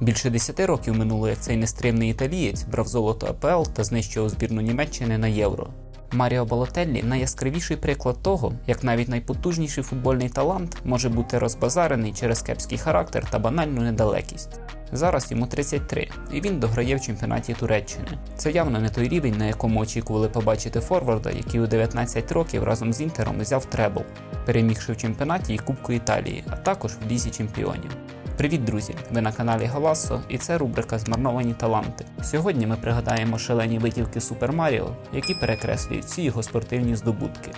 Більше 10 років минуло, як цей нестримний італієць брав золото АПЛ та знищував збірну Німеччини на євро. Маріо Балотеллі найяскравіший приклад того, як навіть найпотужніший футбольний талант може бути розбазарений через кепський характер та банальну недалекість. Зараз йому 33, і він дограє в чемпіонаті Туреччини. Це явно не той рівень, на якому очікували побачити Форварда, який у 19 років разом з Інтером взяв требл, перемігши в чемпіонаті і Кубку Італії, а також в лізі чемпіонів. Привіт, друзі! Ви на каналі Галасо, і це рубрика Змарновані таланти. Сьогодні ми пригадаємо шалені витівки Супер Маріо, які перекреслюють всі його спортивні здобутки.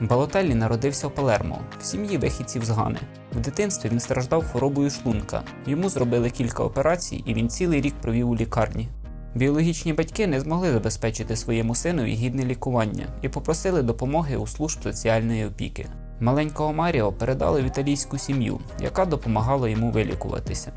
Балотеллі народився в Палермо, в сім'ї вихідців з Гани. В дитинстві він страждав хворобою шлунка. Йому зробили кілька операцій, і він цілий рік провів у лікарні. Біологічні батьки не змогли забезпечити своєму синові гідне лікування і попросили допомоги у служб соціальної опіки. Маленького Маріо передали в італійську сім'ю, яка допомагала йому вилікуватися.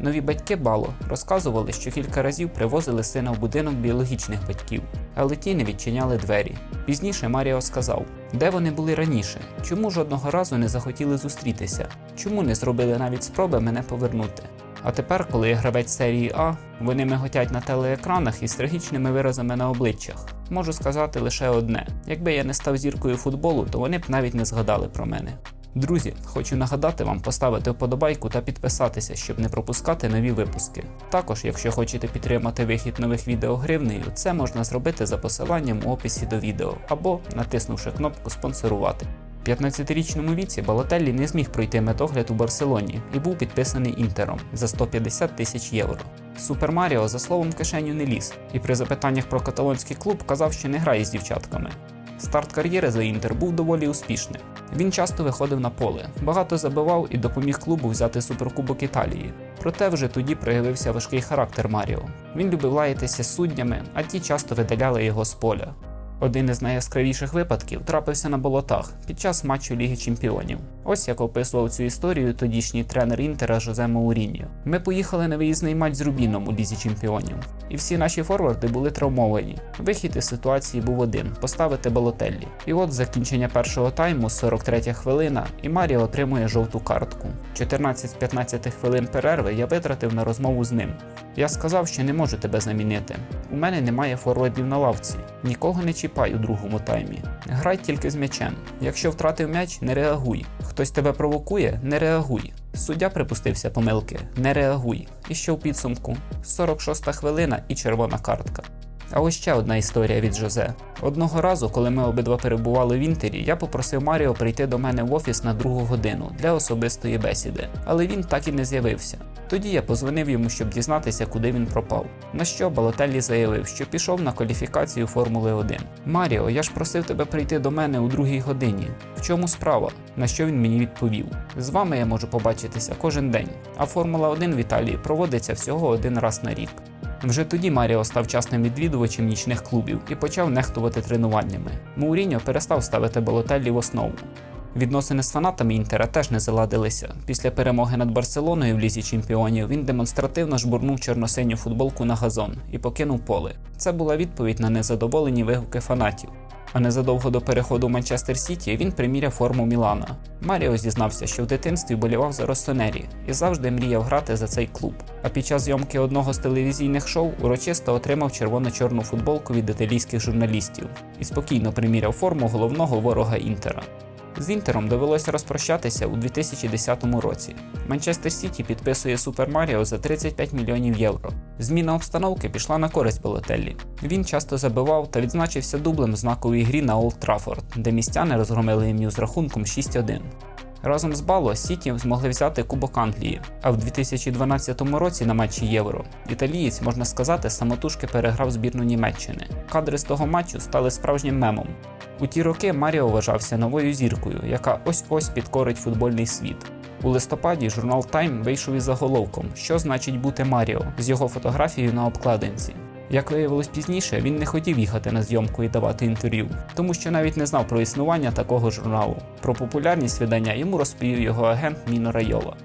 Нові батьки Бало розказували, що кілька разів привозили сина в будинок біологічних батьків, але ті не відчиняли двері. Пізніше Маріо сказав, де вони були раніше, чому жодного разу не захотіли зустрітися, чому не зробили навіть спроби мене повернути. А тепер, коли я гравець серії А, вони миготять на телеекранах із трагічними виразами на обличчях. Можу сказати лише одне: якби я не став зіркою футболу, то вони б навіть не згадали про мене. Друзі, хочу нагадати вам поставити вподобайку та підписатися, щоб не пропускати нові випуски. Також, якщо хочете підтримати вихід нових відео гривнею, це можна зробити за посиланням у описі до відео або натиснувши кнопку спонсорувати. В 15-річному віці Балотеллі не зміг пройти медогляд у Барселоні і був підписаний інтером за 150 тисяч євро. Супер Маріо за словом в кишеню не ліз, і при запитаннях про каталонський клуб казав, що не грає з дівчатками. Старт кар'єри за Інтер був доволі успішним. Він часто виходив на поле, багато забивав і допоміг клубу взяти суперкубок Італії. Проте вже тоді проявився важкий характер Маріо. Він любив лаятися з суддями, а ті часто видаляли його з поля. Один із найяскравіших випадків трапився на болотах під час матчу Ліги Чемпіонів. Ось як описував цю історію тодішній тренер Інтера Жозе Мауріньо. Ми поїхали на виїзний матч з Рубіном у Лізі Чемпіонів, і всі наші форварди були травмовані. Вихід із ситуації був один поставити болотеллі. І от закінчення першого тайму, 43 хвилина, і Маріо отримує жовту картку. 14-15 хвилин перерви я витратив на розмову з ним. Я сказав, що не можу тебе замінити. У мене немає форвардів на лавці, нікого не чіпай у другому таймі. Грай тільки з м'ячем. Якщо втратив м'яч, не реагуй. Хтось тебе провокує, не реагуй. Суддя припустився помилки, не реагуй. І що в підсумку? 46 хвилина і червона картка. А ось ще одна історія від Жозе. Одного разу, коли ми обидва перебували в інтері, я попросив Маріо прийти до мене в офіс на другу годину для особистої бесіди, але він так і не з'явився. Тоді я позвонив йому, щоб дізнатися, куди він пропав. На що Балотеллі заявив, що пішов на кваліфікацію Формули 1. Маріо, я ж просив тебе прийти до мене у другій годині. В чому справа? На що він мені відповів? З вами я можу побачитися кожен день, а Формула 1 в Італії проводиться всього один раз на рік. Вже тоді Маріо став частним відвідувачем нічних клубів і почав нехтувати тренуваннями. Мауріньо перестав ставити болотеллі в основу. Відносини з фанатами Інтера теж не заладилися. Після перемоги над Барселоною в лізі чемпіонів він демонстративно жбурнув чорносиню футболку на газон і покинув поле. Це була відповідь на незадоволені вигуки фанатів. А незадовго до переходу Манчестер Сіті він приміряв форму Мілана. Маріо зізнався, що в дитинстві болівав за Россонері і завжди мріяв грати за цей клуб. А під час зйомки одного з телевізійних шоу урочисто отримав червоно-чорну футболку від італійських журналістів і спокійно приміряв форму головного ворога Інтера. З Інтером довелося розпрощатися у 2010 році. Манчестер Сіті підписує Супер Маріо за 35 мільйонів євро. Зміна обстановки пішла на користь Балотеллі. Він часто забивав та відзначився дублем знаковій грі на Олд Траффорд, де містяни розгромили ім'ю з рахунком 6-1. Разом з Бало Сіті змогли взяти Кубок Англії, а в 2012 році на матчі Євро італієць, можна сказати, самотужки переграв збірну Німеччини. Кадри з того матчу стали справжнім мемом. У ті роки Маріо вважався новою зіркою, яка ось-ось підкорить футбольний світ. У листопаді журнал Time вийшов із заголовком, що значить бути Маріо з його фотографією на обкладинці. Як виявилось пізніше, він не хотів їхати на зйомку і давати інтерв'ю, тому що навіть не знав про існування такого журналу. Про популярність видання йому розповів його агент Міно Райола.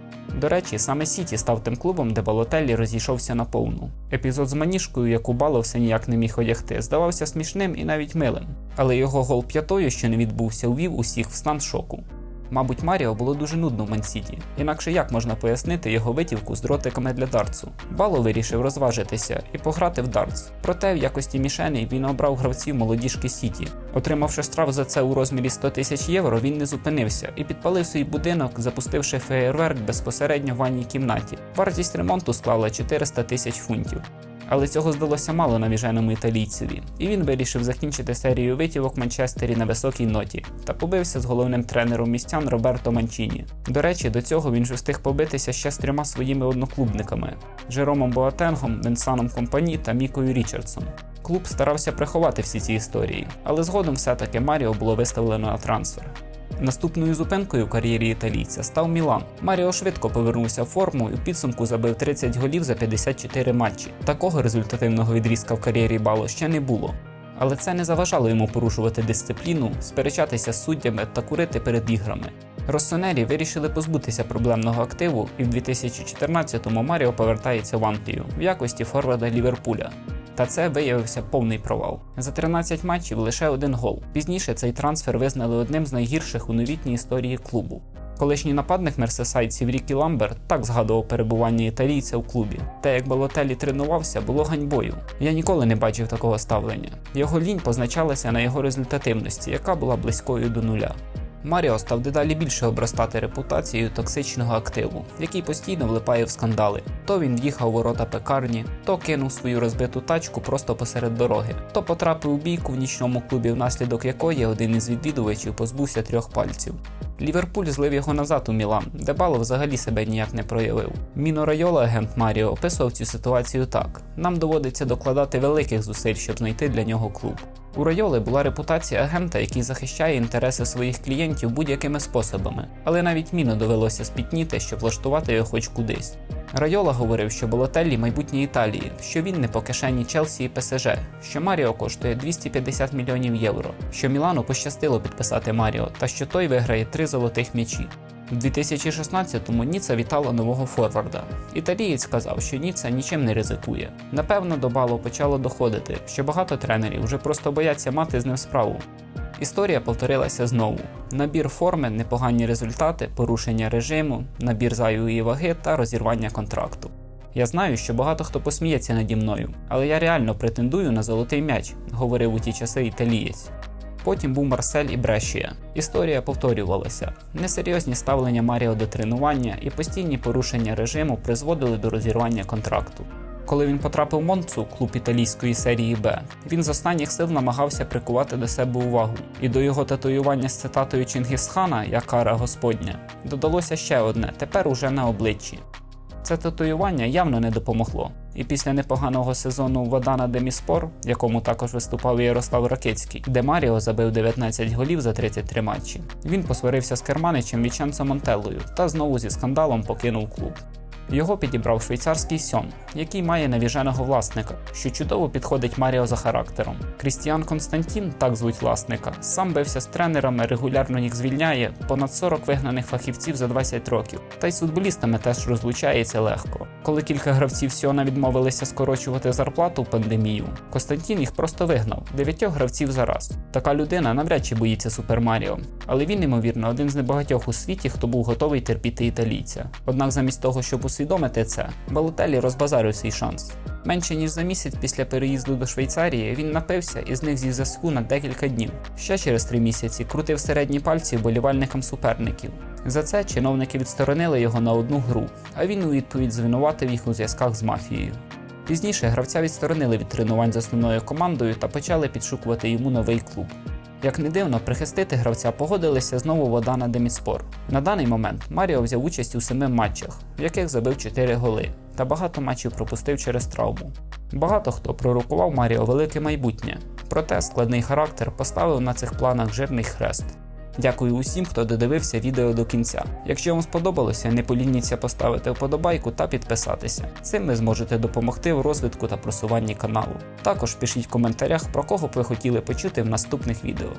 До речі, саме Сіті став тим клубом, де Балотеллі розійшовся на повну. Епізод з маніжкою, яку Бало все ніяк не міг одягти, здавався смішним і навіть милим. Але його гол п'ятою, що не відбувся, увів усіх в стан шоку. Мабуть, Маріо було дуже нудно в Мансіті, інакше як можна пояснити його витівку з дротиками для дартсу. Бало вирішив розважитися і пограти в дартс. Проте в якості мішени він обрав гравців молодіжки Сіті. Отримавши штраф за це у розмірі 100 тисяч євро, він не зупинився і підпалив свій будинок, запустивши феєрверк безпосередньо в ванній кімнаті. Вартість ремонту склала 400 тисяч фунтів. Але цього здалося мало навіженому італійцеві, і він вирішив закінчити серію витівок Манчестері на високій ноті та побився з головним тренером містян Роберто Манчіні. До речі, до цього він вже встиг побитися ще з трьома своїми одноклубниками Жеромом Боатенгом, Венсаном Компані та Мікою Річардсом. Клуб старався приховати всі ці історії, але згодом все-таки Маріо було виставлено на трансфер. Наступною зупинкою в кар'єрі італійця став Мілан. Маріо швидко повернувся в форму і в підсумку забив 30 голів за 54 матчі. Такого результативного відрізка в кар'єрі Бало ще не було. Але це не заважало йому порушувати дисципліну, сперечатися з суддями та курити перед іграми. Россонері вирішили позбутися проблемного активу, і в 2014-му Маріо повертається в Англію в якості форварда Ліверпуля. Та це виявився повний провал. За 13 матчів лише один гол. Пізніше цей трансфер визнали одним з найгірших у новітній історії клубу. Колишній нападник мерсесайців Рікі Ламберт так згадував перебування італійця в клубі. Те, як Балотелі тренувався, було ганьбою. Я ніколи не бачив такого ставлення. Його лінь позначалася на його результативності, яка була близькою до нуля. Маріо став дедалі більше обростати репутацією токсичного активу, який постійно влипає в скандали. То він в'їхав ворота пекарні, то кинув свою розбиту тачку просто посеред дороги, то потрапив у бійку в нічному клубі, внаслідок якої один із відвідувачів позбувся трьох пальців. Ліверпуль злив його назад у Мілан, де Бало взагалі себе ніяк не проявив. Міно Райола, агент Маріо, описував цю ситуацію так: нам доводиться докладати великих зусиль, щоб знайти для нього клуб. У Райоли була репутація агента, який захищає інтереси своїх клієнтів будь-якими способами, але навіть міно довелося спітніти, щоб влаштувати його хоч кудись. Райола говорив, що Болотеллі майбутнє Італії, що він не по кишені Челсі і ПСЖ, що Маріо коштує 250 мільйонів євро, що Мілану пощастило підписати Маріо та що той виграє три золотих м'ячі. У 2016-му Ніца вітала нового форварда. Італієць сказав, що Ніца нічим не ризикує. Напевно, до балу почало доходити, що багато тренерів вже просто бояться мати з ним справу. Історія повторилася знову: набір форми, непогані результати, порушення режиму, набір зайвої ваги та розірвання контракту. Я знаю, що багато хто посміється наді мною, але я реально претендую на золотий м'яч, говорив у ті часи італієць. Потім був Марсель і Брешія. Історія повторювалася. Несерйозні ставлення Маріо до тренування і постійні порушення режиму призводили до розірвання контракту. Коли він потрапив в Монцу, клуб італійської серії Б, він з останніх сил намагався прикувати до себе увагу, і до його татуювання з цитатою Чингісхана, як кара Господня, додалося ще одне, тепер уже на обличчі. Це татуювання явно не допомогло. І після непоганого сезону Вадана Деміспор, в якому також виступав Ярослав Ракецький, де Маріо забив 19 голів за 33 матчі, він посварився з керманичем Вічанцем Монтеллою та знову зі скандалом покинув клуб. Його підібрав швейцарський Сьон, який має навіженого власника, що чудово підходить Маріо за характером. Крістіан Константін, так звуть власника, сам бився з тренерами, регулярно їх звільняє, понад 40 вигнаних фахівців за 20 років. Та й з футболістами теж розлучається легко. Коли кілька гравців Сьона відмовилися скорочувати зарплату в пандемію, Константін їх просто вигнав дев'ятьох гравців за раз. Така людина навряд чи боїться Супер Маріо, але він, ймовірно, один з небагатьох у світі, хто був готовий терпіти італійця. Однак, замість того, щоб усвідомити це, Балотелі розбазарив свій шанс. Менше ніж за місяць після переїзду до Швейцарії він напився і зник зі зв'язку на декілька днів. Ще через три місяці крутив середні пальці болівальникам суперників. За це чиновники відсторонили його на одну гру, а він у відповідь звинуватив їх у зв'язках з мафією. Пізніше гравця відсторонили від тренувань з основною командою та почали підшукувати йому новий клуб. Як не дивно, прихистити гравця погодилися знову вода на Деміспор. На даний момент Маріо взяв участь у семи матчах, в яких забив 4 голи, та багато матчів пропустив через травму. Багато хто пророкував Маріо велике майбутнє, проте складний характер поставив на цих планах жирний хрест. Дякую усім, хто додивився відео до кінця. Якщо вам сподобалося, не полініться поставити вподобайку та підписатися. Цим ви зможете допомогти в розвитку та просуванні каналу. Також пишіть в коментарях, про кого б ви хотіли почути в наступних відео.